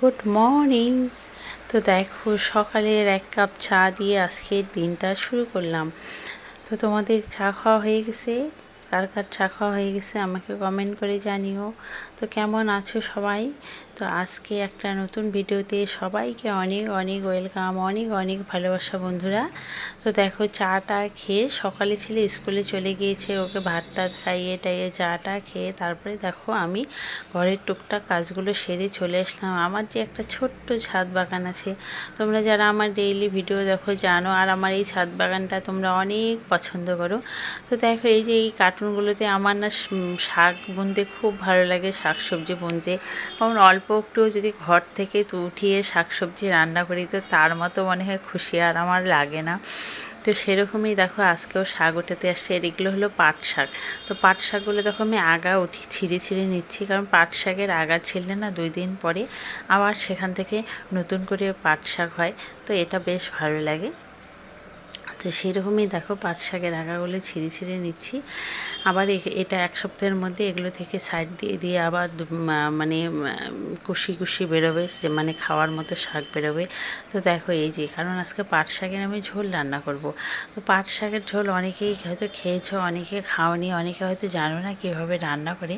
Good morning তো দেখো, সকালের এক কাপ চা দিয়ে আজকের দিনটা শুরু করলাম। তো তোমাদের চা খাওয়া হয়ে গেছে? কার কার চা খাওয়া হয়ে গেছে আমাকে কমেন্ট করে জানিও। তো কেমন আছো সবাই? তো আজকে একটা নতুন ভিডিওতে সবাইকে অনেক অনেক ওয়েলকাম, অনেক অনেক ভালোবাসা বন্ধুরা। তো দেখো চাটা খেয়ে সকালে ছেলে স্কুলে চলে গিয়েছে, ওকে ভাত টাত খাইয়ে টাইয়ে চাটা খেয়ে তারপরে দেখো আমি ঘরের টুকটাক কাজগুলো সেরে চলে আসলাম। আমার যে একটা ছোট্ট ছাদ বাগান আছে, তোমরা যারা আমার ডেইলি ভিডিও দেখো জানো, আর আমার এই ছাদ বাগানটা তোমরা অনেক পছন্দ করো। তো দেখো এই যে এই কার্টুনগুলোতে আমার না শাক বুনতে খুব ভালো লাগে শাক সবজি বুনতে। কারণ অল্প একটু যদি ঘর থেকে উঠিয়ে শাক সবজি রান্না করি, তো তার মতো মনে হয় খুশি আর আমার লাগে না। তো সেরকমই দেখো আজকেও শাক উঠাতে আসছে, আর এগুলো হলো পাট শাক। তো পাট শাকগুলো দেখো আমি আগা উঠি, ছিঁড়ে ছিঁড়ে নিচ্ছি, কারণ পাট শাকের আগা ছিঁড়লে না দুই দিন পরে আবার সেখান থেকে নতুন করে পাট শাক হয়। তো এটা বেশ ভালো লাগে। তো সেরকমই দেখো পাট শাকের আগাগুলো ছিঁড়ে ছিঁড়ে নিচ্ছি। আবার এটা এক সপ্তাহের মধ্যে এগুলো থেকে সাইড দিয়ে দিয়ে আবার মানে কুশি কুশি বেরোবে, যে মানে খাওয়ার মতো শাক বেরোবে। তো দেখো এই যে, কারণ আজকে পাট শাকের আমি ঝোল রান্না করব। তো পাট শাকের ঝোল অনেকেই হয়তো খেয়েছো, অনেকে খাওনি, অনেকে হয়তো জানো না কীভাবে রান্না করে।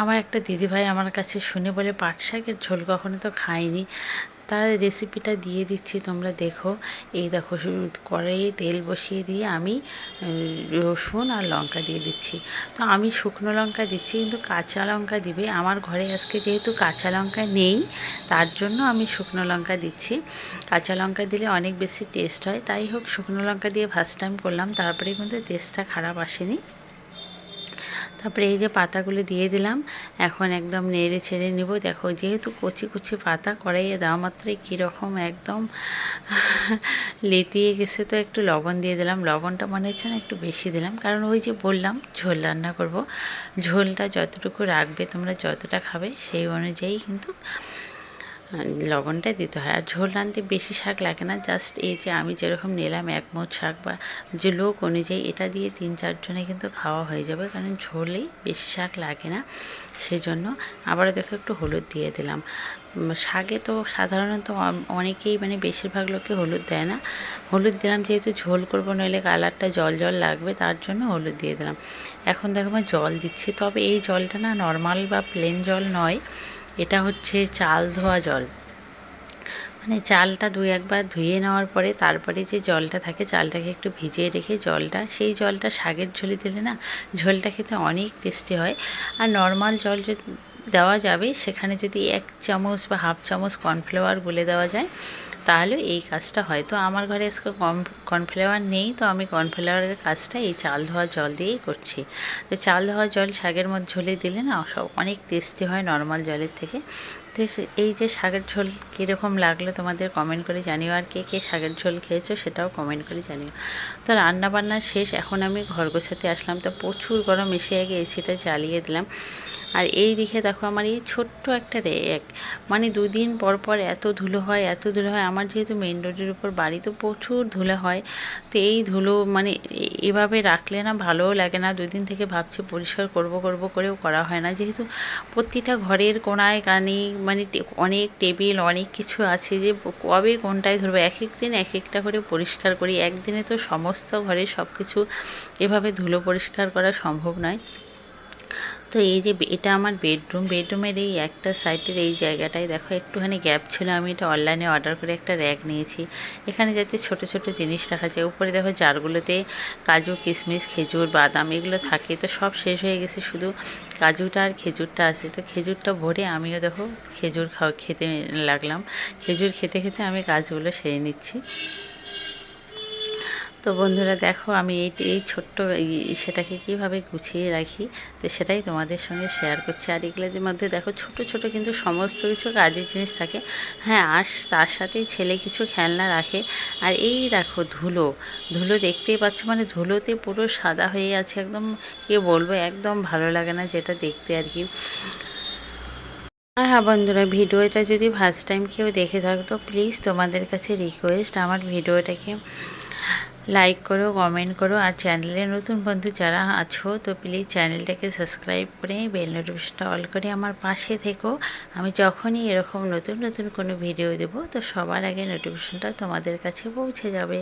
আমার একটা দিদিভাই আমার কাছে শুনে বলে, পাট শাকের ঝোল কখনো তো খাইনি। তার রেসিপিটা দিয়ে দিচ্ছি, তোমরা দেখো। এই দেখো কড়াইয়ে তেল বসিয়ে দিয়ে আমি রসুন আর লঙ্কা দিয়ে দিচ্ছি। তো আমি শুকনো লঙ্কা দিচ্ছি, কিন্তু কাঁচা লঙ্কা দিবে। আমার ঘরে আজকে যেহেতু কাঁচা লঙ্কা নেই, তার জন্য আমি শুকনো লঙ্কা দিচ্ছি। কাঁচা লঙ্কা দিলে অনেক বেশি টেস্ট হয়। তাই হোক, শুকনো লঙ্কা দিয়ে ফার্স্ট টাইম করলাম, তারপরে কিন্তু টেস্টটা খারাপ আসেনি। তারপরে এই যে পাতাগুলো দিয়ে দিলাম, এখন একদম নেড়ে ছেড়ে নেব। দেখো, যেহেতু কচি কচি পাতা কড়াইয়ে দেওয়া মাত্রই কীরকম একদম লেতিয়ে গেছে, তো একটু লবণ দিয়ে দিলাম। লবণটা মনে হচ্ছে না একটু বেশি দিলাম, কারণ ওই যে বললাম ঝোল রান্না করব। ঝোলটা যতটুকু রাখবে তোমরা যতটা খাবে সেই অনুযায়ী কিন্তু লবণটা দিতে হয়। আর ঝোল রাঁধতে বেশি শাক লাগে না। জাস্ট এই যে আমি যেরকম নিলাম এক মোট শাক বা যে লোক অনুযায়ী এটা দিয়ে তিন চারজনে কিন্তু খাওয়া হয়ে যাবে, কারণ ঝোলেই বেশি শাক লাগে না। সেজন্য আবারও দেখো একটু হলুদ দিয়ে দিলাম। শাকে তো সাধারণত অনেকেই মানে বেশিরভাগ লোকে হলুদ দেয় না। হলুদ দিলাম যেহেতু ঝোল করব, নইলে কালারটা জল জল লাগবে, তার জন্য হলুদ দিয়ে দিলাম। এখন দেখো আমি জল দিচ্ছি। তবে এই জলটা না নর্মাল বা প্লেন জল নয়। এটা হচ্ছে চাল ধোয়া জল। মানে চালটা দুই একবার ধুয়ে নেওয়ার পরে তারপরে যে জলটা থাকে, চালটাকে একটু ভিজিয়ে রেখে জলটা, সেই জলটা শাকের ঝোলে দিলে না, ঝোলটা খেতে অনেক টেস্টি হয়। আর নর্মাল জল দেওয়া যাবে। সেখানে যদি এক চামচ বা হাফ চামচ কর্নফ্লাওয়ার গুলে দেওয়া যায়, তাহলে এই কাজটা হয়। তো আমার ঘরে আজকে কর্নফ্লাওয়ার নেই, তো আমি কর্নফ্লাওয়ারের কাজটা এই চাল ধোয়া জল দিয়েই করছি। তো চাল ধোয়া জল শাকের মধ্যে ঝুলে দিলে না, সব অনেক টেস্টি হয় নর্মাল জলের থেকে। তো এই যে শাকের ঝোল কীরকম লাগল তোমাদের কমেন্ট করে জানিও আর কে কে শাকের ঝোল খেয়েছো সেটাও কমেন্ট করে জানিও। তো রান্না বান্না শেষ, এখন আমি ঘর গোছাতে আসলাম। তো প্রচুর গরম এসে আগে এসিটা চালিয়ে দিলাম। আর এই দিকে দেখো আমার এই ছোট্ট একটা রেক। মানে দুদিন পর পর এত ধুলো হয়, এত ধুলো হয়। আমার যেহেতু মেন রোডের উপর বাড়ি, তো প্রচুর ধুলো হয়। তো এই ধুলো মানে এভাবে রাখলে না ভালোও লাগে না। দুদিন থেকে ভাবছি পরিষ্কার করব করব করেও করা হয় না। যেহেতু প্রতিটা ঘরের কোনায় কানে মানে অনেক টেবিল, অনেক কিছু আছে যে কবে কোনটায় ধরবো এক এক দিন এক একটা করে পরিষ্কার করি। একদিনে তো সমস্ত ঘরে সব কিছু এভাবে ধুলো পরিষ্কার করা সম্ভব নয়। তো এই যে এটা আমার বেডরুম বেডরুমের এই একটা সাইডের এই জায়গাটায় দেখো একটুখানি গ্যাপ ছিল। আমি এটা অনলাইনে অর্ডার করে একটা র্যাক নিয়েছি। এখানে যাতে ছোট ছোট জিনিস রাখা যায় উপরে দেখো জারগুলোতে কাজু, কিশমিশ, খেজুর, বাদাম এগুলো থাকে। তো সব শেষ হয়ে গেছে। শুধু কাজুটা আর খেজুরটা আছে। তো খেজুরটা ভরে আমিও দেখো খেজুর খাওয়া, খেতে লাগলাম। খেজুর খেতে খেতে আমি কাজগুলো সেরে নিচ্ছি। তো বন্ধুরা দেখো, আমি এই এই ছোট্ট সেটাকে কীভাবে গুছিয়ে রাখি, তো সেটাই তোমাদের সঙ্গে শেয়ার করছি। আর এগুলোর মধ্যে দেখো, ছোট ছোট কিন্তু সমস্ত কিছু কাজের জিনিস থাকে। হ্যাঁ আর তার সাথেই ছেলে কিছু খেলনা রাখে। আর এই দেখো ধুলো ধুলো দেখতেই পাচ্ছ মানে ধুলোতে পুরো সাদা হয়ে আছে, একদম কে বলব, একদম ভালো লাগে না যেটা দেখতে আর কি। হ্যাঁ বন্ধুরা, ভিডিওটা যদি ফার্স্ট টাইম কেউ দেখে থাকতো প্লিজ তোমাদের কাছে রিকোয়েস্ট আমার ভিডিওটাকে লাইক করো কমেন্ট করো, আর চ্যানেলে নতুন বন্ধু যারা আছো, তো প্লিজ চ্যানেলটাকে সাবস্ক্রাইব করে বেল নোটিফিকেশনটা অল করে আমার পাশে থেকো। আমি যখনই এরকম নতুন নতুন কোনো ভিডিও দেবো, তো সবার আগে নোটিফিকেশনটা তোমাদের কাছে পৌঁছে যাবে।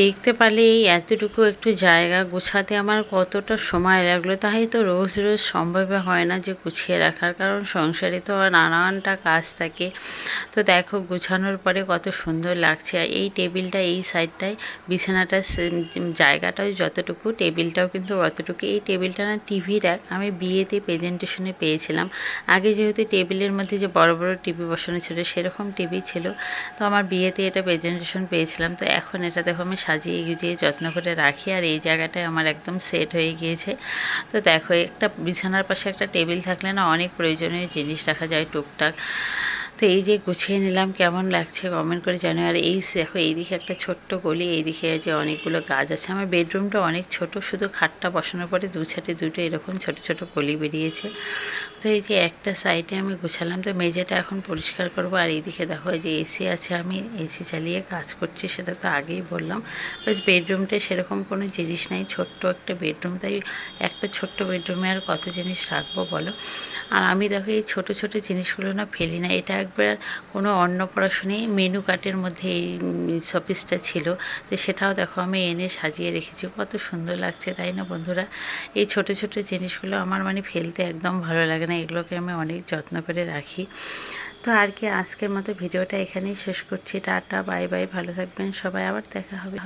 দেখতে পারলে এই এতটুকু একটু জায়গা গোছাতে আমার কতটা সময় লাগল, তাই তো রোজ রোজ সম্ভব হয় না যে গুছিয়ে রাখার, কারণ সংসারে তো নানানটা কাজ থাকে। তো দেখো গুছানোর পরে কত সুন্দর লাগছে, আর এই টেবিলটা এই সাইডটায়, বিছানাটা জায়গাটাও যতটুকু, টেবিলটাও কিন্তু অতটুকু। এই টেবিলটা না টিভি র্যাক আমি বিয়েতে প্রেজেন্টেশনে পেয়েছিলাম। আগে যেহেতু টেবিলের মধ্যে যে বড় বড় টিভি বসানো ছিল, সেরকম টিভি ছিল। তো আমার বিয়েতে এটা প্রেজেন্টেশন পেয়েছিলাম, তো এখন এটা দেখো আমি সাজিয়ে গুজিয়ে যত্ন করে রাখি আর এই জায়গাটায় আমার একদম সেট হয়ে গিয়েছে। তো দেখো, একটা বিছানার পাশে একটা টেবিল থাকলে না অনেক প্রয়োজনীয় জিনিস রাখা যায়, টুকটাক। তো এই যে গুছিয়ে নিলাম, কেমন লাগছে কমেন্ট করে জানো আর এই দেখো, এইদিকে একটা ছোট্ট গলি, এইদিকে যে অনেকগুলো গাছ আছে। আমার বেডরুমটা অনেক ছোট, শুধু খাটটা বসানোর পরে দু ছাটে দুটো এরকম ছোট ছোট গলি বেরিয়েছে। তো এই যে একটা সাইডে আমি গুছালাম, তো মেঝেটা এখন পরিষ্কার করব। আর এইদিকে দেখো যে এসি আছে, আমি এসি চালিয়ে কাজ করছি, সেটা তো আগেই বললাম। বাস বেডরুমটা সেরকম কোনো জিনিস নাই, ছোট্ট একটা বেডরুম তাই একটা ছোট্ট বেডরুমে আর কত জিনিস রাখব বলো? আর আমি দেখো, এই ছোটো ছোটো জিনিসগুলো না ফেলি না, এটা একবার কোনো অন্নপ্রাশনে মেনু কার্টের মধ্যে এই শপিসটা ছিল। তো সেটাও দেখো আমি এনে সাজিয়ে রেখেছি। কত সুন্দর লাগছে, তাই না বন্ধুরা? এই ছোট ছোট জিনিসগুলো আমার মানে ফেলতে একদম ভালো লাগে না। এগুলোকে আমি অনেক যত্ন করে রাখি। তো আর কি, আজকের মতো ভিডিওটা এখানেই শেষ করছি। Tata, bye bye. ভালো থাকবেন সবাই। আবার দেখা হবে।